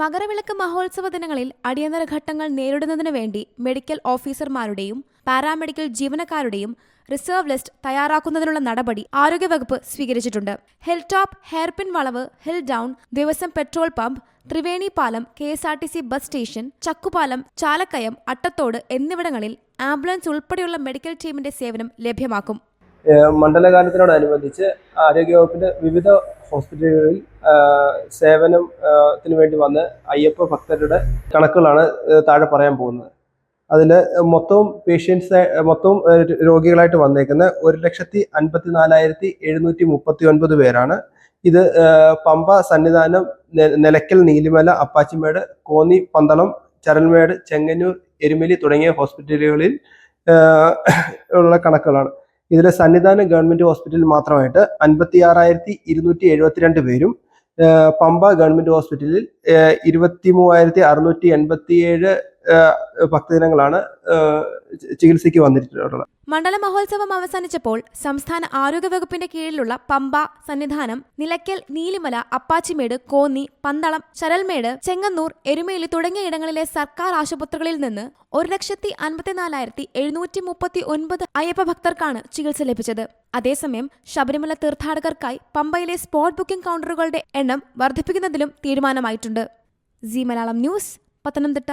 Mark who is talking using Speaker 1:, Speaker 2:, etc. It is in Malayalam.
Speaker 1: മകരവിളക്ക് മഹോത്സവ ദിനങ്ങളിൽ അടിയന്തര ഘട്ടങ്ങൾ നേരിടുന്നതിന് വേണ്ടി മെഡിക്കൽ ഓഫീസർമാരുടെയും പാരാമെഡിക്കൽ ജീവനക്കാരുടെയും റിസർവ് ലിസ്റ്റ് തയ്യാറാക്കുന്നതിനുള്ള നടപടി ആരോഗ്യവകുപ്പ് സ്വീകരിച്ചിട്ടുണ്ട്. ഹിൽ ടോപ്പ് ഹെയർപിൻ വളവ് ഹിൽ ഡൗൺ ദിവസം പെട്രോൾ പമ്പ് ത്രിവേണി പാലം K S R T C bus station Chakkupalam Chalakkayam Attathodu എന്നിവിടങ്ങളിൽ ആംബുലൻസ് ഉൾപ്പെടെയുള്ള മെഡിക്കൽ ടീമിന്റെ സേവനം ലഭ്യമാക്കും.
Speaker 2: മണ്ഡലകാലത്തിനോടനുബന്ധിച്ച് ആരോഗ്യവകുപ്പിന്റെ വിവിധ ഹോസ്പിറ്റലുകളിൽ സേവനത്തിന് വേണ്ടി വന്ന് അയ്യപ്പ ഭക്തരുടെ കണക്കുകളാണ് താഴെ പറയാൻ പോകുന്നത്. അതിൽ മൊത്തവും പേഷ്യൻസ് മൊത്തവും രോഗികളായിട്ട് വന്നേക്കുന്ന ഒരു ലക്ഷത്തി അൻപത്തി നാലായിരത്തി എഴുന്നൂറ്റി മുപ്പത്തി ഒൻപത് പേരാണ്. ഇത് പമ്പ സന്നിധാനം നിലയ്ക്കൽ നീലിമല അപ്പാച്ചിമേട് കോന്നി പന്തളം ചരൽമേട് ചെങ്ങന്നൂർ എരുമലി തുടങ്ങിയ ഹോസ്പിറ്റലുകളിൽ ഉള്ള കണക്കുകളാണ്. ഇതിൽ സന്നിധാനം ഗവൺമെന്റ് ഹോസ്പിറ്റലിൽ മാത്രമായിട്ട് അൻപത്തി ആറായിരത്തി ഇരുന്നൂറ്റി എഴുപത്തിരണ്ട് പേരും പമ്പ ഗവൺമെന്റ് ഹോസ്പിറ്റലിൽ ഇരുപത്തി മൂവായിരത്തി അറുന്നൂറ്റി എൺപത്തിയേഴ് ഏഹ് ഭക്തജനങ്ങളാണ് ചികിത്സയ്ക്ക് വന്നിട്ടുള്ളത്.
Speaker 1: മണ്ഡല മഹോത്സവം അവസാനിച്ചപ്പോൾ സംസ്ഥാന ആരോഗ്യവകുപ്പിന്റെ കീഴിലുള്ള പമ്പ സന്നിധാനം നിലയ്ക്കൽ നീലിമല അപ്പാച്ചിമേട് കോന്നി പന്തളം ചരൽമേട് ചെങ്ങന്നൂർ എരുമേലി തുടങ്ങിയ ഇടങ്ങളിലെ സർക്കാർ ആശുപത്രികളിൽ നിന്ന് ഒരു ലക്ഷത്തി അൻപത്തിനാലായിരത്തി എഴുന്നൂറ്റി മുപ്പത്തി ഒൻപത് അയ്യപ്പ ഭക്തർക്കാണ് ചികിത്സ ലഭിച്ചത്. അതേസമയം ശബരിമല തീർത്ഥാടകർക്കായി പമ്പയിലെ സ്പോട്ട് ബുക്കിംഗ് കൗണ്ടറുകളുടെ എണ്ണം വർദ്ധിപ്പിക്കുന്നതിലും തീരുമാനമായിട്ടുണ്ട്. G Malayalam news Pathanamthitta.